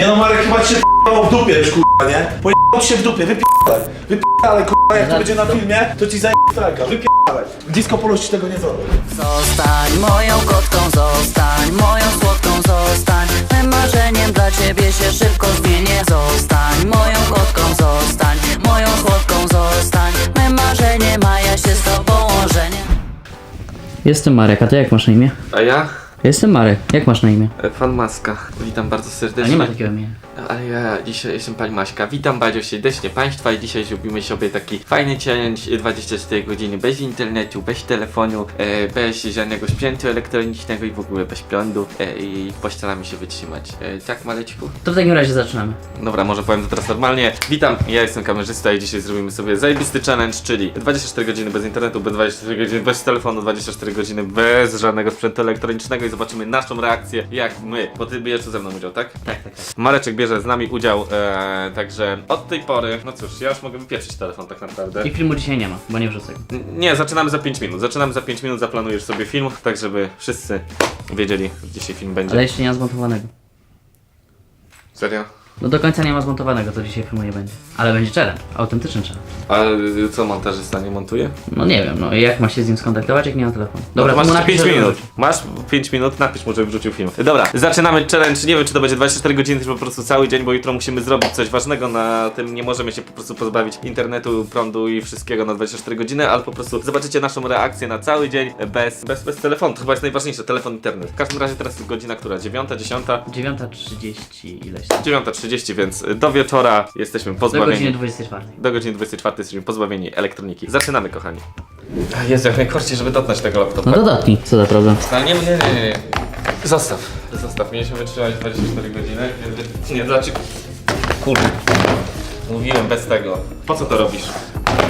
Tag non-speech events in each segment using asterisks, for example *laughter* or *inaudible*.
Nie no, Marek chyba ci się w dupie już, kurwa, nie? Pojebał ci się w dupie, wypierdalaj. Wypierdalaj, kurwa, jak to będzie na filmie, to ci zajmie fraka, wypierdalaj. Disco Polo ci tego nie zrobi. Zostań moją kotką, zostań moją słodką, zostań Mym marzeniem dla ciebie się szybko zmienię Zostań moją kotką, zostań moją słodką, zostań Mym marzeniem, a ja się z tobą ożenię Jestem Marek, a ty jak masz na imię? A ja? Jestem Marek, jak masz na imię? E, Pan Maska. Witam bardzo A serdecznie. nie ma takiego imienia. Ale ja dzisiaj jestem Pani Maśka. Witam bardzo serdecznie Państwa i dzisiaj zrobimy sobie taki fajny challenge e, 24 godziny bez internetu, bez telefonu, e, bez żadnego sprzętu elektronicznego i w ogóle bez prądu e, i postaramy się wytrzymać. E, tak Maleczku? To w takim razie zaczynamy. Dobra, może powiem to teraz normalnie. Witam, ja jestem kamerzysta i dzisiaj zrobimy sobie zajebisty challenge, czyli 24 godziny bez internetu, bez 24 godziny bez telefonu, 24 godziny bez żadnego sprzętu elektronicznego i zobaczymy naszą reakcję, jak my, bo ty bierzesz ze mną udział, tak? Tak, tak, tak. Mareczek bierze z nami udział, e, także od tej pory, no cóż, ja już mogę wypieprzyć telefon tak naprawdę. I filmu dzisiaj nie ma, bo nie wrzucę. go. N- Nie, zaczynamy za 5 minut. Zaczynamy za 5 minut, zaplanujesz sobie film, tak żeby wszyscy wiedzieli, że dzisiaj film będzie. Ale jeszcze nie ma zmontowanego. Serio? No do końca nie ma zmontowanego, to dzisiaj filmu nie będzie. Ale będzie challenge, autentyczny challenge. A y, co montażysta nie montuje? No nie wiem, no i jak ma się z nim skontaktować, jak nie ma telefonu? Dobra, to masz mu napisz, 5 że minut. Masz 5 minut, napisz mu, żeby wrzucił film. Dobra, zaczynamy challenge. Nie wiem, czy to będzie 24 godziny, czy po prostu cały dzień, bo jutro musimy zrobić coś ważnego na tym. Nie możemy się po prostu pozbawić internetu, prądu i wszystkiego na 24 godziny, ale po prostu zobaczycie naszą reakcję na cały dzień bez, bez, bez telefonu. To chyba jest najważniejsze, telefon, internet. W każdym razie teraz jest godzina, która? 9, 10? 9.30 ileś tam. 9.30, więc do wieczora jesteśmy Do pozbawieni. godziny 24. Do godziny 24 jesteśmy pozbawieni elektroniki. Zaczynamy, kochani. Jest jak najprościej, żeby dotknąć tego laptopa. No to dotknij, co za problem. Ale nie, nie, nie, nie. Zostaw. Zostaw. Mieliśmy wytrzymać 24 godziny. więc- Nie, dlaczego? Kurde. Mówiłem bez tego. Po co to robisz?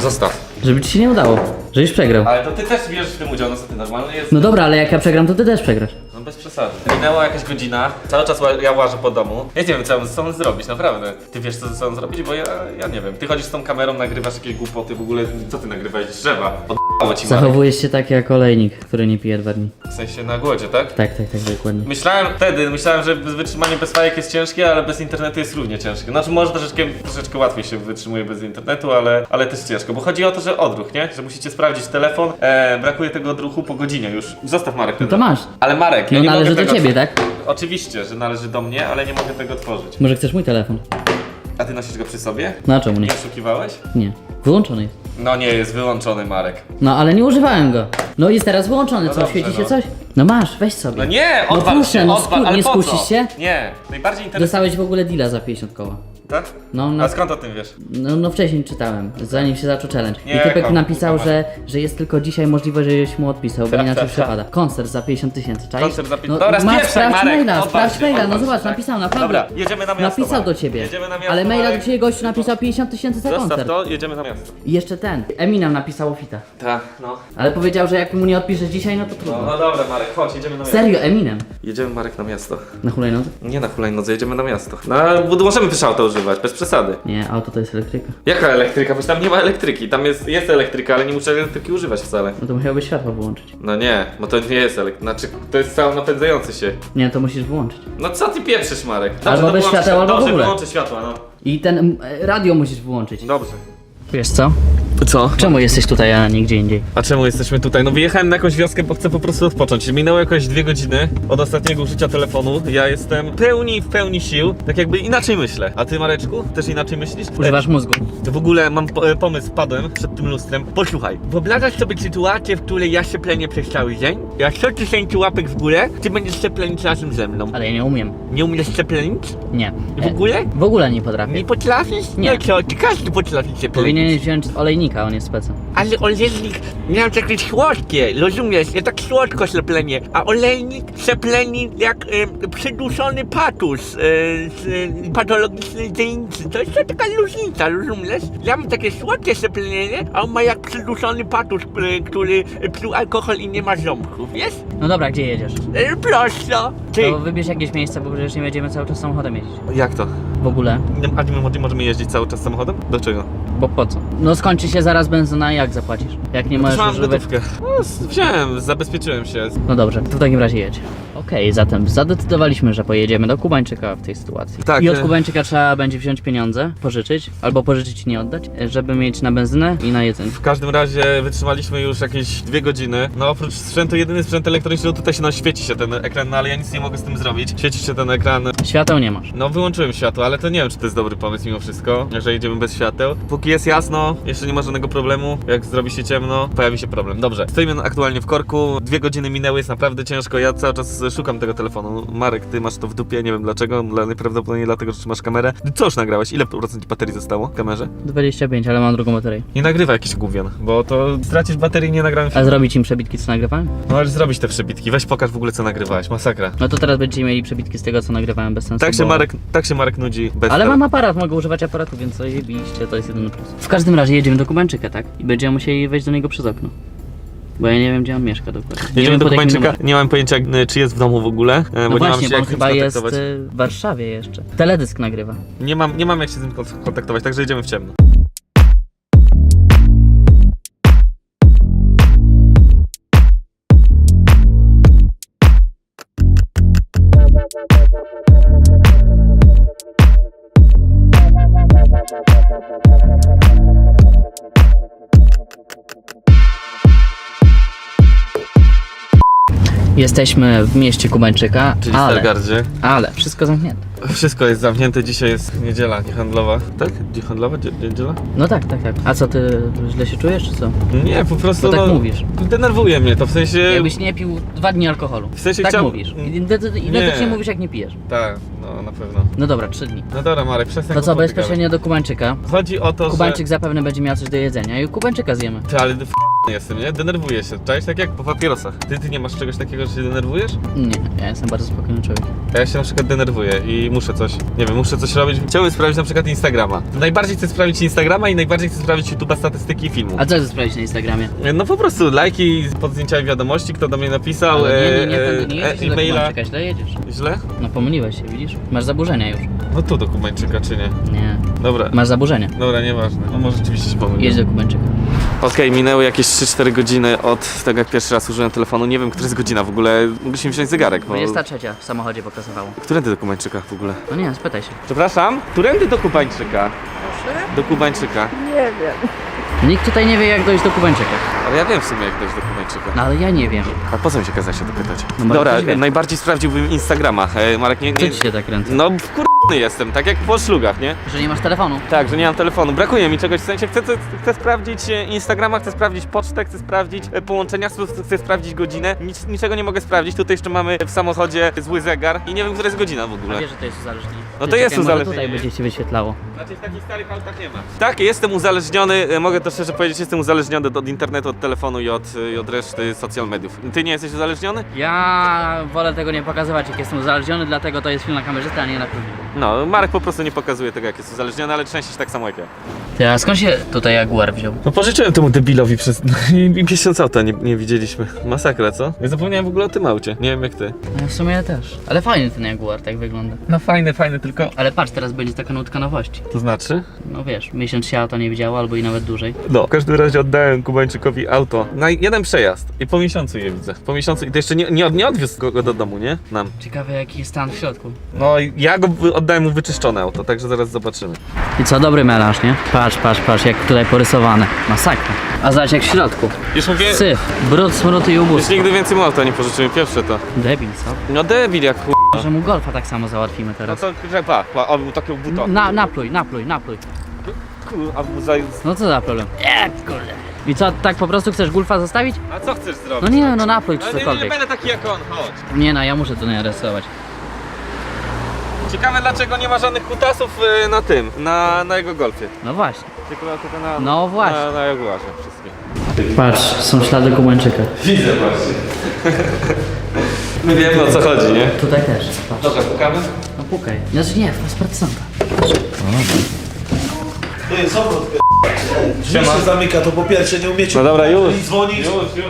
Zostaw. Żeby ci się nie udało, żebyś przegrał. Ale to ty też bierzesz w tym udział, no co ty normalny jest? No dobra, ale jak ja przegram, to ty też przegrasz. No bez przesady. Minęła jakaś godzina, cały czas ła- ja łażę po domu. Ja nie wiem co mam ze sobą zrobić, naprawdę. Ty wiesz co ze sobą zrobić, bo ja, ja nie wiem. Ty chodzisz z tą kamerą, nagrywasz jakieś głupoty, w ogóle co ty nagrywałeś? Drzewa. Odbało ci Marek. Zachowujesz się tak jak olejnik, który nie pije dwa dni. W sensie na głodzie, tak? Tak, tak, tak, dokładnie. Myślałem wtedy, myślałem, że wytrzymanie bez fajek jest ciężkie, ale bez internetu jest równie ciężkie. Znaczy może troszeczkę, troszeczkę łatwiej się wytrzymuje bez internetu, ale, ale też ciężko, bo chodzi o to, że odruch, nie? Że musicie sprawdzić telefon, e, brakuje tego odruchu po godzinie już. Zostaw Marek ten No to masz. Ale Marek, No nie należy do ciebie, tak? Oczywiście, że należy do mnie, ale nie mogę tego otworzyć. Może chcesz mój telefon? A ty nosisz go przy sobie? No a czemu nie? Nie oszukiwałeś? Nie. Wyłączony jest. No nie, jest wyłączony Marek. No ale nie używałem go. No jest teraz wyłączony, No co? dobrze, Świeci się no. coś? No masz, weź sobie. No nie, No odwal proszę, się, no odwal, sku- ale nie po co? skusisz się? Nie, najbardziej interesuje... Dostałeś w ogóle deala za 50 koła. Tak? No, no. A skąd o tym wiesz? No, no wcześniej czytałem, zanim się zaczął challenge. Nie, I typek kom- napisał, kom- że, że jest tylko dzisiaj możliwe, żebyś mu odpisał, bo Tak, inaczej tak, przepada. Koncert za 50 tysięcy, czaisz? Koncert za pi- no, Dobra, masz, spieprzaj, sprawdź Marek, maila, odwal sprawdź się, maila, no odwal się, zobacz, tak. napisał naprawdę. Dobra, jedziemy na miasto, Napisał do ciebie. Jedziemy na miasto, Ale maila Marek. do ciebie gościu napisał 50 tysięcy za Zostaw koncert. to, jedziemy na miasto. I jeszcze ten, Eminem napisał fita. Tak, no. Ale powiedział, że jak mu nie odpiszesz dzisiaj, no to No, trudno. no dobra Marek, chodź, jedziemy na miasto. Serio, Eminem. Jedziemy Marek na miasto. Na hulajnodze? Nie na hulajnodze, jedziemy na miasto. No, bo możemy też auto bez przesady. Nie, auto to jest elektryka. Jaka elektryka? Bo tam nie ma elektryki. Tam jest, jest elektryka, ale nie muszę elektryki używać wcale. No to musiałbyś światło wyłączyć. No nie, bo to nie jest elektryka. Znaczy, to jest cały napędzający się. Nie, to musisz wyłączyć. No co ty pieprzysz, Marek? Dobrze, Albo bez wyłączę- świateł, albo w Dobrze, ogóle. wyłączę światła, no. I ten mm, radio musisz wyłączyć. Dobrze. Wiesz co? Co? Czemu jesteś tutaj, a nie gdzie indziej? A czemu jesteśmy tutaj? No wyjechałem na jakąś wioskę, bo chcę po prostu odpocząć. Minęło jakoś dwie godziny od ostatniego użycia telefonu. Ja jestem pełni, w pełni sił. Tak jakby inaczej myślę. A ty, Mareczku, też inaczej myślisz? Używasz mózgu. W ogóle mam po, pomysł, padłem przed tym lustrem. Posłuchaj, wyobrażasz sobie sytuację, w której ja szczeplenię przez cały dzień? Jak 100 tysięcy łapek w górę, ty będziesz szczeplenić razem ze mną. Ale ja nie umiem. Nie umiesz szczeplenić? Nie. W ogóle? W ogóle nie potrafię. Nie potrafisz? Nie. No co, ty każdy potrafi szczeplenić. Powinieneś wziąć olejnika, on jest specem. Ale olejnik miał takie słodkie, rozumiesz? Ja tak słodko szczeplenie, a olejnik szczepleni jak e, przyduszony patus e, z e, patologicznej dzielnicy. To jest to taka różnica, rozumiesz? Ja mam takie słodkie szczeplenie, a on ma jak przyduszony patus, e, który pił alkohol i nie ma ząbków, wiesz? No dobra, gdzie jedziesz? E, prosto. Ty! To wybierz jakieś miejsce, bo przecież nie będziemy cały czas samochodem jeździć. Jak to? W ogóle. A nie mo- możemy jeździć cały czas samochodem? Do czego? Bo po co? No skończy się zaraz benzyna i jak zapłacisz? Jak nie Już możesz mam używać... gotówkę. No, wziąłem, zabezpieczyłem się. No dobrze, to w takim razie jedź. Okej, zatem zadecydowaliśmy, że pojedziemy do Kubańczyka w tej sytuacji. Tak, I od Kubańczyka trzeba będzie wziąć pieniądze, pożyczyć, albo pożyczyć i nie oddać, żeby mieć na benzynę i na jedzenie. W każdym razie wytrzymaliśmy już jakieś dwie godziny. No oprócz sprzętu, jedyny sprzęt elektroniczny, no tutaj się no świeci się ten ekran, no ale ja nic nie mogę z tym zrobić. Świeci się ten ekran. Świateł nie masz. No wyłączyłem światło, ale to nie wiem, czy to jest dobry pomysł mimo wszystko, że jedziemy bez świateł. Póki jest jasno, jeszcze nie ma żadnego problemu. Jak zrobi się ciemno, pojawi się problem. Dobrze, stoimy aktualnie w korku. Dwie godziny minęły, jest naprawdę ciężko. Ja cały czas szukam tego telefonu. Marek, ty masz to w dupie, nie wiem dlaczego. Dla, najprawdopodobniej dlatego, że trzymasz kamerę. Co już nagrałeś? Ile procent baterii zostało w kamerze? 25, ale mam drugą baterię. Nie nagrywa jakiś gówien, bo to stracisz baterię i nie nagrałem A filmu. zrobić im przebitki, co nagrywałem? Możesz zrobić te przebitki. Weź pokaż w ogóle co nagrywałeś. Masakra. No to teraz będziecie mieli przebitki z tego, co nagrywałem bez sensu. Tak się bo- Marek, tak się Marek nudzi bez Ale mam aparat, mogę używać aparatu, więc zajebiście, to jest jedyny plus. W każdym razie jedziemy do Kubańczyka, tak? I będziemy musieli wejść do niego przez okno. Bo ja nie wiem, gdzie on mieszka dokładnie. Nie Jedziemy do pod jakim Kubańczyka. numerem. Nie mam pojęcia, czy jest w domu w ogóle, e, bo No nie mam właśnie, się bo on jak z nim chyba jest skontaktować. y, w Warszawie jeszcze. Teledysk nagrywa. Nie mam, nie mam jak się z nim kon- kontaktować, także jedziemy w ciemno. Thank you. Jesteśmy w mieście Kubańczyka, Czyli w ale, Stargardzie. ale wszystko zamknięte. Wszystko jest zamknięte, dzisiaj jest niedziela niehandlowa. Tak? Niehandlowa? Dzie- Niedziela? No tak, tak, tak. A co, ty źle się czujesz, czy co? Nie, po prostu Bo tak no, mówisz. Denerwuje mnie to, w sensie... Jakbyś nie pił dwa dni alkoholu. W sensie tak chciał- mówisz. Identy- Identycznie mówisz, jak nie pijesz. Tak, no na pewno. No dobra, trzy dni. No dobra Marek, przestań To co, głupoty bezpośrednio do Kubańczyka. gadać. Chodzi o to, Kubańczyk zapewne będzie miał coś do jedzenia i Kubańczyka zjemy. że... Ty, ale f... jestem, nie? Denerwuję się, czaisz tak jak po papierosach. Ty, ty nie masz czegoś takiego, że się denerwujesz? Nie, ja jestem bardzo spokojny człowiek. A Ja się na przykład denerwuję i muszę coś, nie wiem, muszę coś robić. Chciałbym sprawdzić na przykład Instagrama. Najbardziej chcę sprawdzić Instagrama i najbardziej chcę sprawdzić YouTube'a statystyki i filmu. A co chcesz sprawdzić na Instagramie? No po prostu lajki pod zdjęciami wiadomości, kto do mnie napisał, Ale nie, nie, nie, e, tędy nie e, jedziesz do e-maila. Kubańczyka, źle jedziesz. Źle? No pomyliłeś się, widzisz? Masz zaburzenia już. No tu do Kubańczyka, czy nie? Nie. Dobra. Masz zaburzenia. Dobra, nieważne. No może rzeczywiście się pomyliłem. Jedź do Kubańczyka. Okej, minęły jakieś 3-4 godziny od tego, jak pierwszy raz użyłem telefonu. Nie wiem, która jest godzina w ogóle. Mogliśmy wziąć zegarek, bo... 23 w samochodzie pokazywało. Którędy do Kubańczyka w ogóle? No nie, spytaj się. Przepraszam? Którędy do Kubańczyka? Do Kubańczyka. Nikt tutaj nie wie jak dojść do Kubańczyka. Ale ja wiem w sumie, jak dojść do Kubańczyka. No ale ja nie wiem. A po co mi się kazać się dopytać? No Dobra, wie. najbardziej sprawdziłbym Instagrama. E, Marek, nie... Co nie... ci się tak kręci? No wkurny jestem, tak jak po szlugach, nie? Że nie masz telefonu. Tak, że nie mam telefonu. Brakuje mi czegoś, w sensie chcę, chcę, chcę sprawdzić e, Instagrama, chcę sprawdzić pocztę, chcę sprawdzić e, połączenia, chcę, sprawdzić godzinę. Nic, niczego nie mogę sprawdzić. Tutaj jeszcze mamy w samochodzie zły zegar i nie wiem, która jest godzina w A ogóle. wiesz, że to jest uzależnienie. No to jest uzależnienie. tutaj będzie ci wyświetlało. Znaczy w takich starych autach nie ma. Tak, jestem uzależniony, e, mogę to szczerze powiedzieć, jestem uzależniony od, od internetu, od telefonu i od, i od reszty social mediów. Ty nie jesteś uzależniony? Ja wolę tego nie pokazywać jak jestem uzależniony, dlatego to jest film na kamerzysta, a nie na filmie. No, Marek po prostu nie pokazuje tego, jak jest uzależniony, ale częściej tak samo jak ja. Ty, a skąd się tutaj Jaguar wziął? No pożyczyłem temu debilowi przez... *laughs* i miesiąc auta nie, nie widzieliśmy. Masakra, co? Ja zapomniałem w ogóle o tym aucie. Nie wiem jak ty. No w sumie ja też. Ale fajny ten Jaguar, tak wygląda. No fajny, fajny, tylko... Ale patrz, teraz będzie taka nutka nowości. To znaczy? No wiesz, miesiąc się auto nie widziało, albo i nawet dłużej. No, w każdym razie oddałem Kubańczykowi auto na jeden przejazd i po miesiącu je widzę. Po miesiącu i to jeszcze nie, nie, od- nie odwiózł go, go do domu, nie? Nam. Ciekawe jaki jest stan w środku. No i ja go oddałem mu wyczyszczone auto, także zaraz zobaczymy. I co, dobry melarz, nie? Patrz, patrz, patrz, jak tutaj porysowane. Masakra. A zobacz jak w środku. Już mówię, Syf, brud, smród i ubóz. już nigdy więcej mu auta nie pożyczymy, pierwsze to. Debil, co? No debil jak chuj. Może mu golfa tak samo załatwimy No teraz. to, że pa, pa, on był takiego buta. Na, napluj, napluj, napluj. Kur- A, mu za... No co za problem? Nie, kurde. I co, tak po prostu chcesz Gulfa zostawić? A co chcesz zrobić? No nie, no napluj czy Ale nie, nie cokolwiek. będę taki jak on, chodź. Nie no, ja muszę to narysować. Ciekawe dlaczego nie ma żadnych kutasów y, na tym, na, na jego golfie. No właśnie. Tylko tylko na, No właśnie. na, na Jaguarze wszystkie. Patrz, są ślady Kubańczyka. Widzę właśnie. My wiemy o co chodzi, nie? Tutaj też, patrz. Dobra, pukamy? No pukaj. Znaczy nie, to jest partyzanta. To jest obrót, Drzwi się zamyka, to po pierwsze nie umiecie No dobra, już. dzwonić. już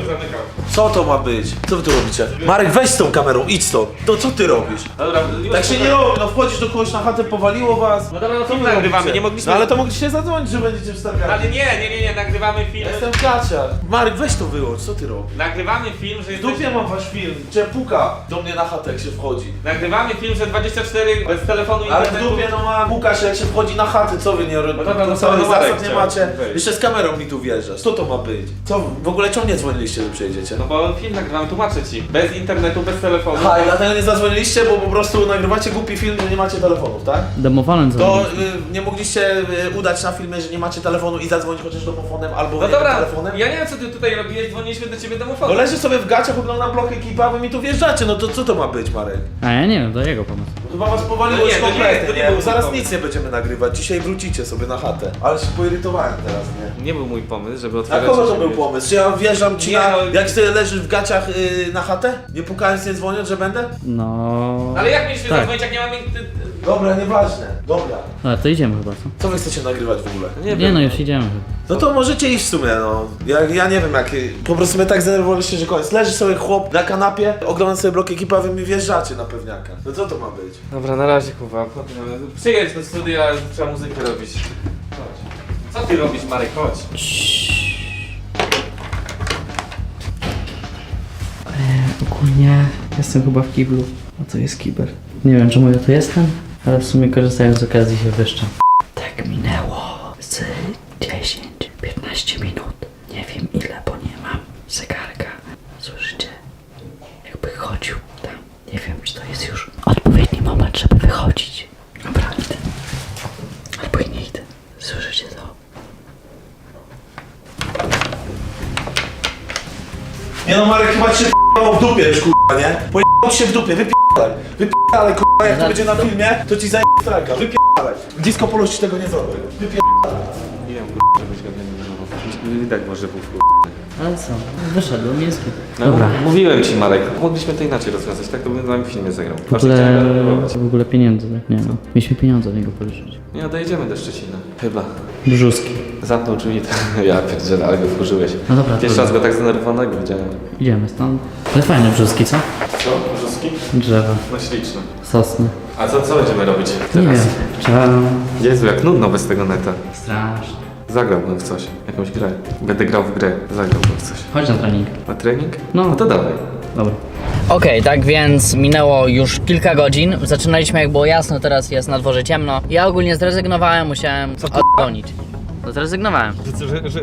zamykam. Co to ma być? Co wy tu robicie? Marek, weź z tą kamerą, idź stąd. To co ty robisz? Dobra, Tak się nie robi, no wchodzisz do kogoś na chatę, powaliło was. No dobra, no Co wy nagrywamy, robicie? nie mogliśmy... No ale to mogliście zadzwonić, że będziecie wstawiali. Ale nie, nie, nie, nie, nagrywamy film. Ja Jestem w gaciach. Marek, weź to wyłącz, co ty robisz? Nagrywamy film, że W jesteś... dupie mam wasz film, gdzie puka do mnie na chatę, jak się wchodzi. Nagrywamy film, że 24 bez telefonu i Ale w internetu. dupie no ma puka się, jak się wchodzi na chaty, co wy nie robicie? No dobra, no to całych to Marek zasad nie chciał macie. wejść. Jeszcze z kamerą mi tu wjeżdżasz. Co to ma być? Co, w ogóle czemu nie dzwoniliście, że przyjedziecie? No bo film nagrywamy, tłumaczę ci. Bez internetu, bez telefonu. Aha, i dlatego nie zadzwoniliście, bo po prostu nagrywacie głupi film, że nie macie telefonów, tak? Domofonem To dzwonił. y, nie mogliście y, udać na filmie, że nie macie telefonu i zadzwonić chociaż domofonem albo No nie dobra, telefonem? ja nie wiem co ty tutaj robiłeś, dzwoniliśmy do ciebie No domofonem. leży sobie w gaciach, oglądam blok ekipa, wy mi tu wjeżdżacie, no to co to ma być, Marek? A ja nie wiem, to jego pomysł. To Chyba was powaliło No nie, to nie, to nie był zaraz pomysł. nic nie będziemy nagrywać, dzisiaj wrócicie sobie na chatę. Ale się poirytowałem teraz, nie? Nie był mój pomysł, żeby A otwierać... kogo to był pomysł? Czy ja wjeżdżam ci Nie, na... no- Jak ty leżysz w gaciach y, na chatę? Nie pukając, nie dzwoniąc, że będę? No... Ale jak mieliśmy Tak. zadzwonić, jak nie mamy... ty- Dobra, nieważne. Dobra. Ale to idziemy chyba, co? Co wy chcecie nagrywać w ogóle? Nie, Nie wiem. no, już idziemy chyba. No to możecie iść w sumie, no. Ja, ja nie wiem jak... Po prostu mnie tak zdenerwowaliście, że koniec. Leży sobie chłop na kanapie, ogląda sobie blok ekipa, a wy mi wjeżdżacie na pewniaka. No co to ma być? Dobra, na razie kurwa. Przyjedź do studia, trzeba muzykę robić. Chodź. Co ty robisz Marek? Chodź. Ogólnie jestem chyba w kiblu. A to jest kiber. Nie wiem czemu ja tu jestem, ale w sumie korzystając z okazji się wyszczam. Tak minęło z 10-15 minut. Nie wiem ile, bo nie mam zegarka. Słyszycie? Jakby chodził tam. Nie wiem czy to jest już odpowiedni moment, żeby wychodzić. Dobra, idę. Albo i nie idę. Słyszycie to? Nie no Marek, chyba się w dupie już kurwa, nie? Pojebało ci się w dupie, wypierdalaj. Wypierdalaj kurwa, jak to będzie na filmie, to ci zajmie strajka. Wypierdalaj. Disco Polo ci tego nie zrobi. Wypierdalaj. Nie wiem kurwa, żebyś go nie denerwował. Widać może był. Ale co? Wyszedłem, jest git. No, Dobra. Mówiłem ci Marek, mogliśmy to inaczej rozwiązać, tak to bym w filmie zagrał. W ogóle, w ogóle pieniędzy, tak? Nie no. Mieliśmy pieniądze od niego pożyczyć. Nie, no dojedziemy do Szczecina. Chyba. Brzuski. Zamknął drzwi, to *laughs* ja pierdzielę, ale go wkurzyłeś. No dobra, Pierwszy raz go tak zdenerwowanego widziałem. Idziemy stąd. Ale fajne brzuski, co? Co? Brzuski? Drzewa, No śliczne. sosny. A co, co będziemy robić Nie teraz? wiem. Trzeba... Jezu, jak nudno bez tego neta. Strasznie. Zagrałbym w coś, jakąś grę. Będę grał w grę, zagrałbym w coś. Chodź na trening. Na trening? No. no to dawaj. Dobra. Okej, tak więc minęło już kilka godzin. Zaczynaliśmy jak było jasno, teraz jest na dworze ciemno. Ja ogólnie zrezygnowałem, musiałem odgonić. To zrezygnowałem. Że, że, że,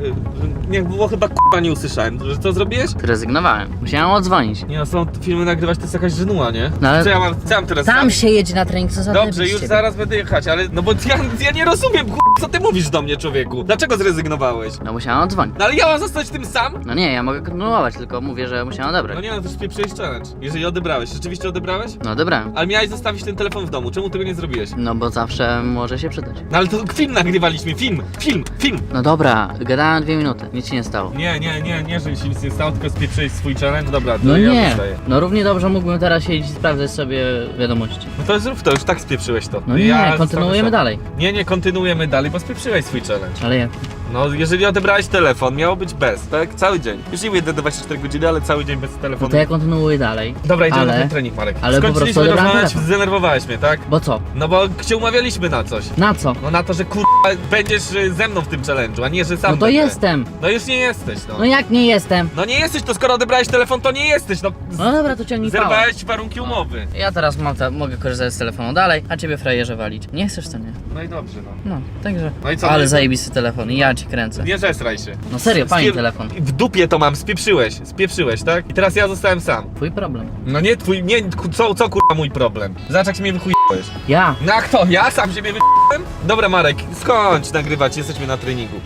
nie było chyba k***a nie usłyszałem. Że co zrobiłeś? Zrezygnowałem. Musiałem odzwonić. Nie no, są filmy nagrywać, to jest jakaś żenuła, nie? No ale- Co ja mam, co ja mam teraz Tam sam- się jedzie na trening, co za Dobrze, debil z już ciebie. zaraz będę jechać, ale no bo ja, ja nie rozumiem, k***a, co ty mówisz do mnie, człowieku? Dlaczego zrezygnowałeś? No musiałem odzwonić. No ale ja mam zostać tym sam? No nie, ja mogę kontynuować, tylko mówię, że musiałem odebrać. No nie no, to już przejść challenge. Jeżeli odebrałeś, rzeczywiście odebrałeś? No odebrałem. Ale miałeś zostawić ten telefon w domu, czemu tego nie zrobiłeś? No bo zawsze może się przydać. No ale to film nagrywaliśmy, film, film, film! No dobra, gadałem dwie minuty, nic się nie stało. Nie, nie, nie, nie, że się nic nie stało, tylko spieprzyłeś swój challenge, dobra, to No ja nie, zostaję. no równie dobrze mógłbym teraz siedzieć i sprawdzać sobie wiadomości. No to zrób to, już tak spieprzyłeś to. No nie, kontynuujemy sam. dalej. Nie, nie, kontynuujemy dalej, bo spieprzyłeś swój challenge. Ale jak? No, jeżeli odebrałeś telefon, miało być bez, tak? Cały dzień. Już nie będę 24 godziny, ale cały dzień bez No telefonu. to ja kontynuuję dalej. Dobra, idziemy na ten trening, Marek. ale po prostu odebrałem rozmawiać, telefon. zdenerwowałeś mnie, tak? Bo co? No bo cię umawialiśmy na coś. Na co? No na to, że kur... będziesz y, ze mną w tym challenge'u, a nie, że sam No to będę. jestem. No już nie jesteś, no. No jak nie jestem? No nie jesteś, to skoro odebrałeś telefon, to nie jesteś, no. No dobra, to ciągnij pałę. Zerwałeś warunki umowy. Ja teraz mam ta, mogę korzystać z telefonu dalej, a ciebie frajerze walić. Nie chcesz to nie? No i dobrze, no. No, także. No i co? Ale No i- zajebisty telefon ja ci kręcę. Nie zesraj się. No serio, fajny telefon. W dupie to mam, spieprzyłeś, spieprzyłeś, tak? I teraz ja zostałem sam. Twój problem. No nie twój, nie, ku- co, co kurwa mój problem? Zobacz jak się mnie wychujałeś. Ja. No a kto? Ja sam siebie wychujałem? Dobra Marek, skończ nagrywać, jesteśmy na treningu.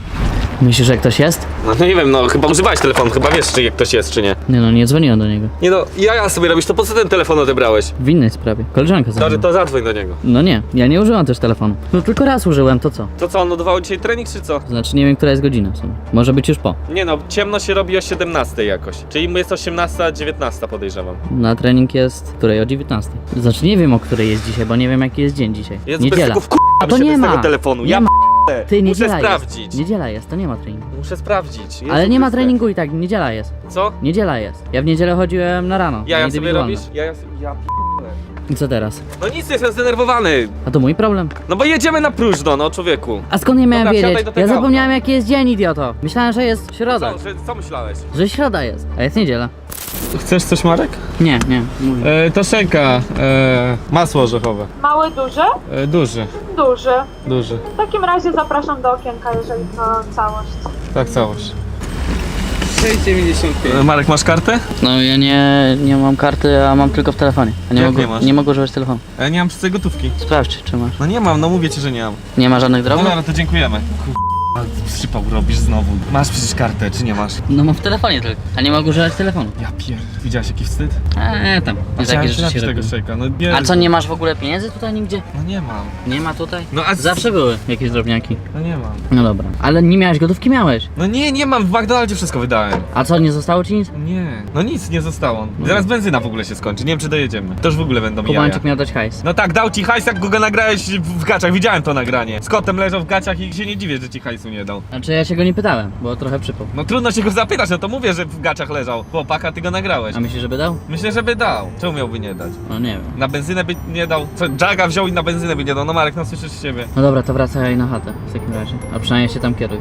Myślisz, że ktoś jest? No, no nie wiem, no chyba używałeś telefonu, chyba wiesz czy ktoś jest czy nie. Nie no, nie dzwoniłem do niego. Nie no, ja, ja sobie robisz, to po co ten telefon odebrałeś? W innej sprawie. Koleżanka zadzwoniła. to zadzwoń do niego. No nie, ja nie użyłam też telefonu. No tylko raz użyłem, to co? To co, on odwołał dzisiaj trening czy co? Znaczy nie wiem, która jest godzina w sumie. Może być już po. Nie no, ciemno się robi o 17 jakoś. Czyli jest 18, 19 podejrzewam. Na trening jest której o 19. Znaczy nie wiem o której jest dzisiaj, bo nie wiem jaki jest dzień dzisiaj. Jest bez Niedziela. tego w A to nie ma. telefonu. Nie ja ma. Ty, Muszę niedziela sprawdzić. jest. Niedziela jest, to nie ma treningu. Muszę sprawdzić. Jezu Ale nie ma Chryste. treningu i tak, niedziela jest. Co? Niedziela jest. Ja w niedzielę chodziłem na rano. Ja, ja sobie robisz? Ja, ja, ja I co teraz? No nic, jestem zdenerwowany. A to mój problem. No bo jedziemy na próżno, no człowieku. A skąd ja miałem Dobra, wsiadaj wiedzieć? do tego Ja zapomniałem jaki jest dzień, idioto. Myślałem, że jest środa. Co, że, co myślałeś? Że środa jest, a jest niedziela. Chcesz coś, Marek? Nie, nie. Mówię. E, to szejka, e, masło orzechowe. Mały, duży? E, duży, Duży. duży. W takim razie zapraszam do okienka, jeżeli to całość. Tak, całość. 6,95. E, Marek, masz kartę? No ja nie, nie mam karty, a mam tylko w telefonie. A nie, Jak mogę, nie masz? nie mogę używać telefonu. Ja nie mam przy tej gotówki. Sprawdź, czy masz. No nie mam, no mówię ci, że nie mam. Nie ma żadnych No drobnych? dobra, to dziękujemy. Ale ty przypał robisz znowu. Masz przecież kartę, czy nie masz? No mam w telefonie tylko. A nie mogę używać telefonu. Ja pier... Widziałeś jaki wstyd? Eee, tam. Nie Chciałem takie rzeczy się tego szejka, no nie... A co, nie masz w ogóle pieniędzy tutaj nigdzie? No nie mam. Nie ma tutaj? No a... Zawsze były jakieś drobniaki. No nie mam. No dobra. Ale nie miałeś gotówki? Miałeś. No nie, nie mam, w McDonaldzie wszystko wydałem. A co, nie zostało ci nic? Nie. No nic, nie zostało. Zaraz benzyna w ogóle się skończy, nie wiem czy dojedziemy. To już w ogóle będą jaja. Kubańczyk miał dać hajs. No tak, dał ci hajs, jak go nagrałeś w gaciach, widziałem to nagranie. Z kotem leżał w gaciach i się nie dziwię, że ci hajsu nie dał. Znaczy ja się go nie pytałem, bo trochę przypał. No trudno się go zapytać, no to mówię, że w gaciach leżał. Chłopaka, ty go nagrałeś. A myślisz, żeby dał? Myślę, że by dał. Czemu miałby nie dać? No nie wiem. Na benzynę by nie dał. Co, Jaga wziął i na benzynę by nie dał. No Marek, no słyszysz z siebie. No dobra, to wracaj na chatę w takim razie. A przynajmniej się tam kieruj.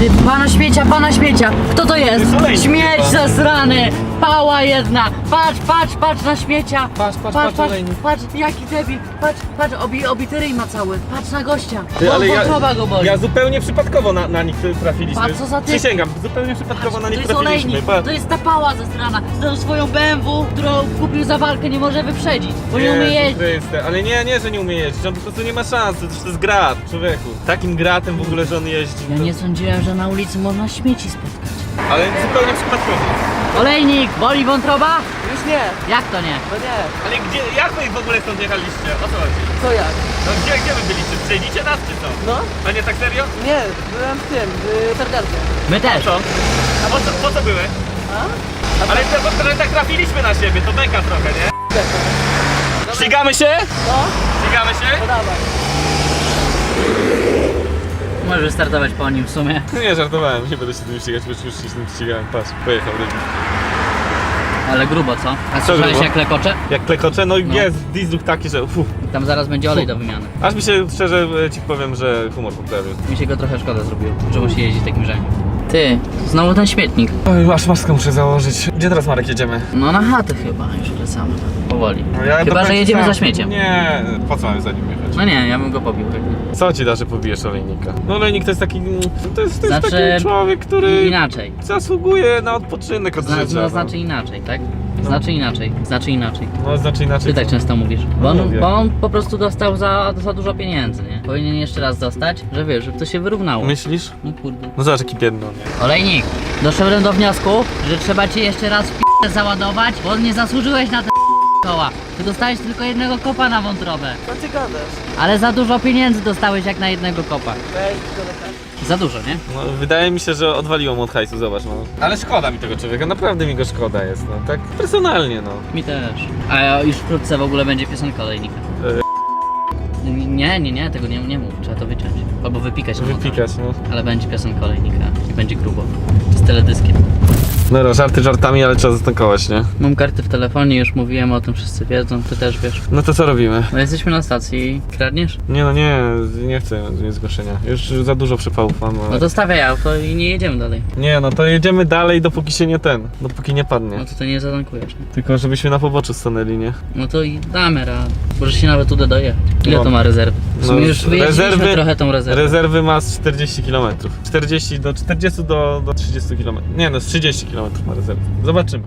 Ty, pana śmiecia, pana śmiecia! Kto to jest? To Śmieć chyba. zasrany! Pała jedna! Patrz, patrz, patrz na śmiecia! Patrz, patrz, patrz, patrz, patrz, jaki debil! Patrz, patrz, obi, obity ryj ma cały! Patrz na gościa! Ty, ale ja- go boli! Ja zupełnie przypadkowo na, na nich trafiliśmy. Patrz, co za typ. Przysięgam, zupełnie przypadkowo Patrz, na to nich jest trafiliśmy. olejnik! Patrz. To jest ta pała zasrana! Tą swoją BMW, którą kupił za walkę, nie może wyprzedzić, bo nie umie jeździć! Chryste, Ale nie, nie, że nie umie jeździć, on po prostu nie ma szans, to, to jest grat, człowieku. Takim gratem w ogóle, że on jeździ. Ja to- nie sądziłem, że na ulicy można śmieci spotkać. Ale zupełnie przypadkowo. Olejnik, boli wątroba? Już nie, Jak to nie? to nie. Ale gdzie, jak wy w ogóle stąd jechaliście? O co chodzi? Co jak? No gdzie, gdzie wy byliście? Przejdziecie nas czy co? No? A nie tak serio? Nie, byłem w tym, w targardzie. My też. Co? A po co, po co były? Ale to, bo trochę tak trafiliśmy na siebie, to beka trochę, nie? Ścigamy się? No, Ścigamy się? to dawaj. Możesz startować po nim w sumie. *laughs* Nie, żartowałem, nie będę się tym ścigać, bo już się z tym ścigałem. Patrz, pojechał rybi. Ale grubo, co? A słyszałeś grubo? jak lekocze? Jak klekocze, no, No. jest diesel taki, że uf. Tam zaraz będzie olej do wymiany. Aż mi się szczerze e, ci powiem, że humor poprawił. Mi się go trochę szkoda zrobiło, że musi jeździć takim rzęgiem. Ty, znowu ten śmietnik. Oj, aż maskę muszę założyć. Gdzie teraz Marek jedziemy? No na chatę chyba, już wracamy. Powoli. No ja chyba, że jedziemy sam- za śmieciem. Nie, po co mamy za nim jechać? No nie, ja bym go pobił pewnie. Co ci da, że pobijesz olejnika? No olejnik to jest taki, to jest, to jest Znaczy, taki człowiek, który Inaczej. zasługuje na odpoczynek od Zna, życia. no, no. znaczy inaczej, tak? Znaczy inaczej, znaczy inaczej. No znaczy inaczej. Ty tak często mówisz. Bo on, mówię. bo on po prostu dostał za, za dużo pieniędzy, nie? Powinien jeszcze raz dostać, że wiesz, żeby to się wyrównało. Myślisz? No kurde. No zobacz jaki biedny on jest. Olejnik, doszedłem do wniosku, że trzeba ci jeszcze raz w p***e załadować, bo nie zasłużyłeś na te *laughs* koła. Ty dostałeś tylko jednego kopa na wątrobę. Co ty gadasz? Ale za dużo pieniędzy dostałeś jak na jednego kopa. Weź do lekarza. Za dużo, nie? No wydaje mi się, że odwaliło mu od hajsu, zobacz no. Ale szkoda mi tego człowieka, naprawdę mi go szkoda jest, no. Tak personalnie, no. Mi też. A już wkrótce w ogóle będzie piosenka olejnika. Nie, nie, nie, tego nie, nie mów, trzeba to wyciąć. Albo wypikać na montażu. Wypikać, no. Ale będzie piosenka olejnika i będzie grubo. Z teledyskiem. Dobra, żarty żartami, ale trzeba zatankować, nie? Mam karty w telefonie, już mówiłem o tym, wszyscy wiedzą, ty też wiesz. No to co robimy? No jesteśmy na stacji, kradniesz? Nie no nie, nie chcę nie zgłoszenia. Już za dużo przypałów mam. ale- No to stawiaj auto i nie jedziemy dalej. Nie no to jedziemy dalej dopóki się nie ten, dopóki nie padnie. No to ty nie zatankujesz, nie? Tylko żebyśmy na poboczu stanęli, nie? No to i damy radę. Może się nawet uda dojechać. Ile No. to ma rezerwy? W sumie No, już rezerwy- trochę tą rezerwę. Rezerwy ma z 40 km. 40 do 40 do, do 30 km. Nie no, z 30 km ma rezerwy. Zobaczymy.